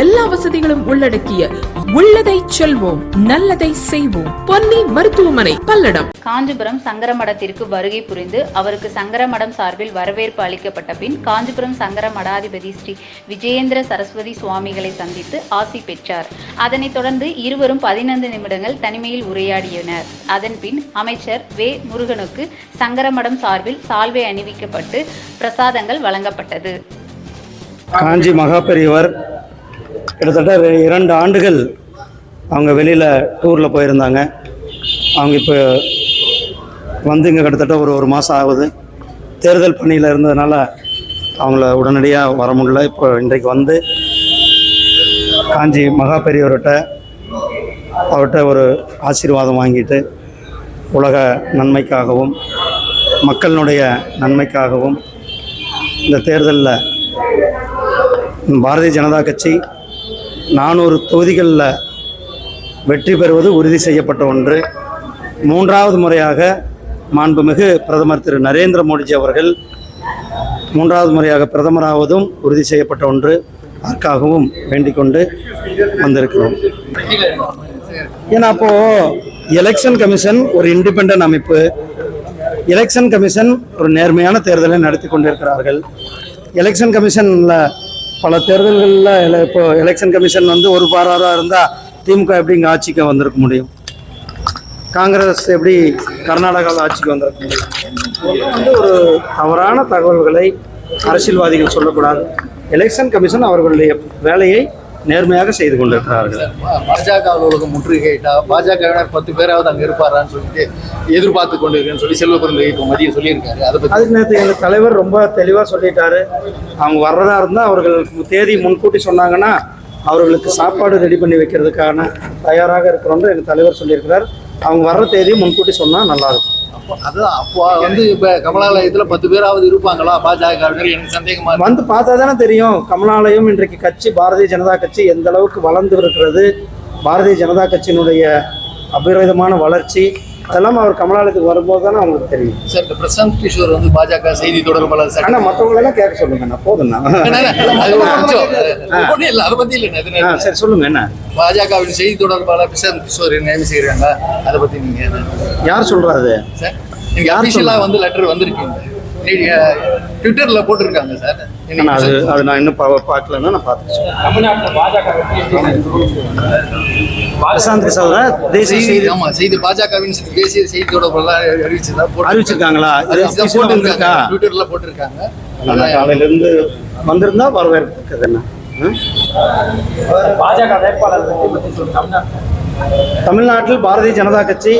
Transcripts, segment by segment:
எல்லா வசதிகளும் உள்ளடக்கிய உள்ளதை செல்வோம் நல்லதை செய்வோம். பொன்னி மருத்துவமனை பல்லடம். காஞ்சிபுரம் சங்கரமடத்திற்கு வருகை புரிந்து அவருக்கு சங்கரமடம் சார்பில் வரவேற்பு அளிக்கப்பட்ட பின் காஞ்சிபுரம் சங்கர மடாதிபதி ஸ்ரீ விஜயேந்திர சரஸ்வதி சுவாமிகளை சந்தித்து ஆசி பெற்றார். அதனைத் தொடர்ந்து இருவரும் பதினைந்து நிமிடங்கள் தனிமையில் உரையாடினர் அதன் பின் அமைச்சர் வே. முருகனுக்கு சங்கரமடம் சார்பில் சால்வை அணிவிக்கப்பட்டு பிரசாதங்கள் வழங்கப்பட்டது. காஞ்சி மகா பெரியவர் கிட்டத்தட்ட இரண்டு ஆண்டுகள் அவங்க வெளியில் டூரில் போயிருந்தாங்க. அவங்க இப்போ வந்து இங்கே கிட்டத்தட்ட ஒரு ஒரு மாதம் ஆகுது. தேர்தல் பணியில் இருந்ததுனால அவங்கள உடனடியாக வர முடியல. இப்போ இன்றைக்கு வந்து காஞ்சி மகா பெரியவர்கிட்ட அவர்கிட்ட ஒரு ஆசீர்வாதம் வாங்கிட்டு உலக நன்மைக்காகவும் மக்களினுடைய நன்மைக்காகவும் இந்த தேர்தலில் பாரதிய ஜனதா கட்சி நானூறு தொகுதிகளில் வெற்றி பெறுவது உறுதி செய்யப்பட்ட ஒன்று. மூன்றாவது முறையாக மாண்புமிகு பிரதமர் திரு நரேந்திர மோடிஜி அவர்கள் மூன்றாவது முறையாக பிரதமராவதும் உறுதி செய்யப்பட்ட ஒன்று. அதற்காகவும் வேண்டிக் கொண்டு வந்திருக்கிறோம். ஏன்னா அப்போது எலெக்ஷன் கமிஷன் ஒரு இண்டிபெண்ட் அமைப்பு. எலெக்ஷன் கமிஷன் ஒரு நேர்மையான தேர்தலை நடத்தி கொண்டிருக்கிறார்கள். எலெக்ஷன் கமிஷனில் பல தேர்தல்களில் இப்போ எலெக்ஷன் கமிஷன் வந்து ஒரு பாராராக இருந்தால் திமுக எப்படி இங்கே ஆட்சிக்கு வந்திருக்க முடியும்? காங்கிரஸ் எப்படி கர்நாடகாவில் ஆட்சிக்கு வந்திருக்க முடியும்? வந்து ஒரு தவறான தகவல்களை அரசியல்வாதிகள் சொல்லக்கூடாது. எலெக்ஷன் கமிஷன் அவர்களுடைய வேலையை நேர்மையாக செய்து கொண்டிருக்கிறார்கள். பாஜக அலுவலகம் முற்றுகையிட்டா பாஜகவினர் பத்து பேராவது அங்க இருப்பாரான்னு சொல்லிட்டு எதிர்பார்த்து கொண்டிருக்கேன்னு சொல்லி செல்வ பிறந்த இப்போ மதியம் சொல்லியிருக்காரு. அதை அதுக்கு நேற்று எங்கள் தலைவர் ரொம்ப தெளிவாக சொல்லிட்டாரு. அவங்க வர்றதா இருந்தால் அவர்கள் தேதி முன்கூட்டி சொன்னாங்கன்னா அவர்களுக்கு சாப்பாடு ரெடி பண்ணி வைக்கிறதுக்கான தயாராக இருக்கிறோம்னு எங்கள் தலைவர் சொல்லியிருக்கிறார். அவங்க வர்ற தேதி முன்கூட்டி சொன்னால் நல்லாயிருக்கும் அப்போ அப்போ வந்து இப்ப கமலாலயத்துல பத்து பேராவது இருப்பாங்களா? பாஜக எனக்கு சந்தேகமா வந்து பார்த்தா தானே தெரியும். கமலாலயம் இன்றைக்கு கட்சி பாரதிய ஜனதா கட்சி எந்த அளவுக்கு வளர்ந்து இருக்கிறது பாரதிய ஜனதா கட்சியினுடைய அபிரதமான வளர்ச்சி அதெல்லாம் அவர் கமலாலயத்துக்கு வரும்போது தானே அவங்களுக்கு தெரியும். சார் இந்த பிரசாந்த் கிஷோர் வந்து பாஜக செய்தி தொடர்பாளர் சார். ஆனால் மற்றவங்களெல்லாம் கேட்க நிமிஷம். ஒண்ணும் இல்ல அதை பத்தி இல்ல சரி சொல்லுங்க என்ன? பாஜகவின் செய்தி தொடர்பாளர் பிரசாந்த் கிஷோர் நியமி செய்யறாங்க அதை பத்தி நீங்க? யார் சொல்றாரு சார் நீங்க யார் அபிஷியலா சொன்னா? வந்து லெட்டர் வந்திருக்கீங்க ட்விட்டர்ல போட்டிருக்காங்க சார். அண்ணா, அது அது நான் இன்னும் பா- பார்க்கலன்னா நான் பார்த்துக்கிறேன். தமிழ்நாட்டில் பாஜக தேசிய செய்தி செய்தி ஆமா செய்தி பாஜகவின் தேசிய செய்தி தொடர்பாளர் அறிவிச்சதா அறிவிச்சிருக்காங்களா? ஆ போட்டிருக்காங்க. ட்விட்டர்ல போட்டிருக்காங்க. நான் காலையில இருந்து வந்திருந்தா வரவேற்கிறது என்ன? ம்? பாஜக வேட்பாளர் தமிழ்நாட்டில் பாரதிய ஜனதா கட்சி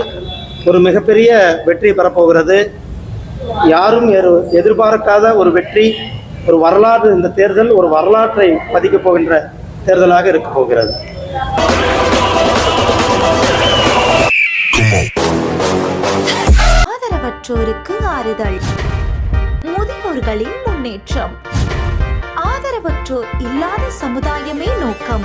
ஒரு மிகப்பெரிய வெற்றி பெறப்போகிறது. யாரும் எரு- எதிர்பார்க்காத ஒரு வெற்றி ஒரு வரலாறு இந்த தேர்தல் ஒரு வரலாற்றை பதிக்கப் போகின்ற தேர்தலாக இருக்க போகிறது. ஆதரவற்றோருக்கு ஆறுதல். முதியோர்களின் முன்னேற்றம். ஆதரவற்றோர் இல்லாத சமுதாயமே நோக்கம்.